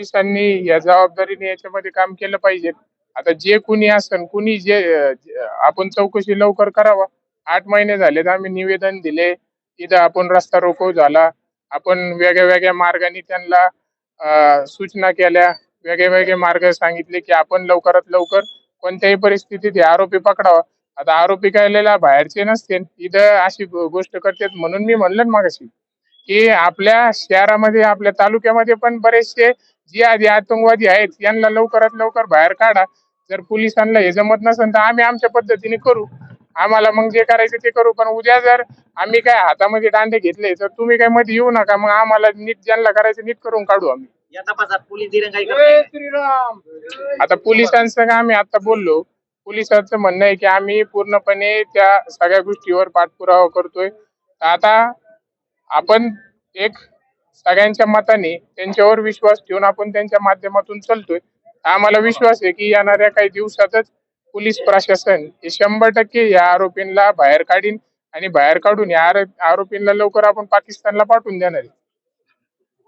पोलिसांनी या जबाबदारीने याच्यामध्ये काम केलं पाहिजे. आता जे कुणी असन कुणी जे आपण चौकशी लवकर करावा. आठ महिने झालेत आम्ही निवेदन दिले. इथं आपण रस्ता रोको झाला. आपण वेगळ्या वेगळ्या मार्गाने त्यांना सूचना केल्या. वेगळे वेगळे मार्ग सांगितले की आपण लवकरात लवकर कोणत्याही परिस्थितीत हे आरोपी पकडावा. आता आरोपी काय बाहेरचे नसते. इथं अशी गोष्ट करतात म्हणून मी म्हणलं मागाशी की आपल्या शहरामध्ये आपल्या तालुक्यामध्ये पण बरेचसे जे आधी आतंकवादी आहेत यांना लवकरात लवकर बाहेर काढा. जर पोलिसांना हे जमत नसेल तर आम्ही आमच्या पद्धतीने करू. आम्हाला मग जे करायचं ते करू. पण उद्या जर आम्ही काय हातामध्ये दांडे घेतले तर तुम्ही काय मध्ये येऊ नका. मग आम्हाला नीट ज्यांना करायचं नीट करून काढू आम्ही. या तपासात पोलीस दिरंगाई करताय. आता पोलिसांसंग आम्ही आता बोललो. पोलिसांचं म्हणणं आहे की आम्ही पूर्णपणे त्या सगळ्या गोष्टीवर पाठपुरावा करतोय. आता आपण एक सगळ्यांच्या मताने त्यांच्यावर विश्वास ठेवून आपण त्यांच्या माध्यमातून चालतोय. आम्हाला विश्वास आहे की येणाऱ्या काही दिवसातच पोलीस प्रशासन हे शंभर टक्के या आरोपींना बाहेर काढीन आणि बाहेर काढून या आरोपींना लवकर आपण पाकिस्तानला पाठवून देणार आहे.